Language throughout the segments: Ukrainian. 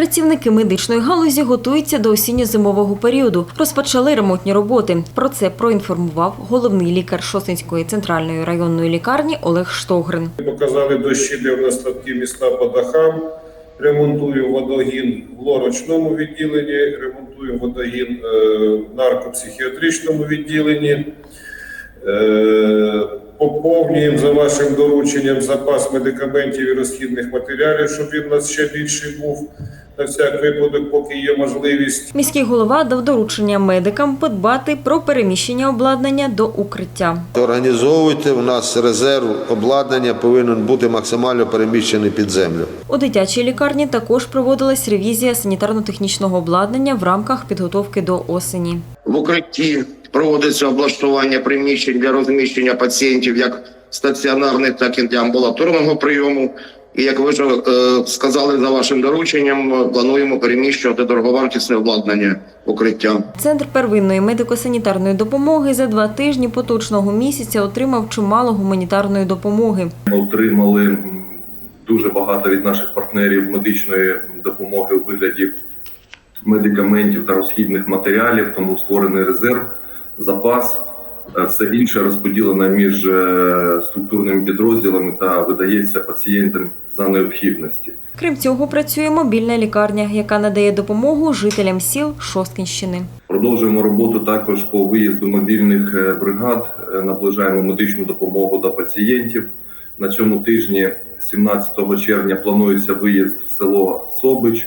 Працівники медичної галузі готуються до осінньо-зимового періоду. Розпочали ремонтні роботи. Про це проінформував головний лікар Шосинської центральної районної лікарні Олег Штогрин. Показали дощі, де в нас міста по дахам. Ремонтуємо водогін в лорочному відділенні, ремонтуємо водогін е, в наркопсихіатричному відділенні. Поповнюємо за вашим дорученням запас медикаментів і розхідних матеріалів, щоб він у нас ще більший був на всяк випадок, поки є можливість. Міський голова дав доручення медикам подбати про переміщення обладнання до укриття. Організовуйте у нас резерв обладнання повинен бути максимально переміщений під землю. У дитячій лікарні також проводилась ревізія санітарно-технічного обладнання в рамках підготовки до осені. В укритті проводиться облаштування приміщень для розміщення пацієнтів як стаціонарних, так і для амбулаторного прийому. І як ви вже е, сказали за вашим дорученням, е, плануємо переміщувати дороговартісне обладнання укриття. Центр первинної медико-санітарної допомоги за два тижні поточного місяця отримав чимало гуманітарної допомоги. Ми отримали дуже багато від наших партнерів медичної допомоги у вигляді медикаментів та розхідних матеріалів, тому створений резерв, запас. Е, Все інше розподілено між е, структурними підрозділами та видається пацієнтам за необхідності. Крім цього, працює мобільна лікарня, яка надає допомогу жителям сіл Шосткінщини. Продовжуємо роботу також по виїзду мобільних е, бригад. Наближаємо медичну допомогу до пацієнтів. На цьому тижні, 17 червня, планується виїзд в село Собич.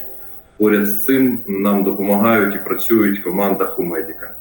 Поряд з цим нам допомагають і працюють команда Хумедіка.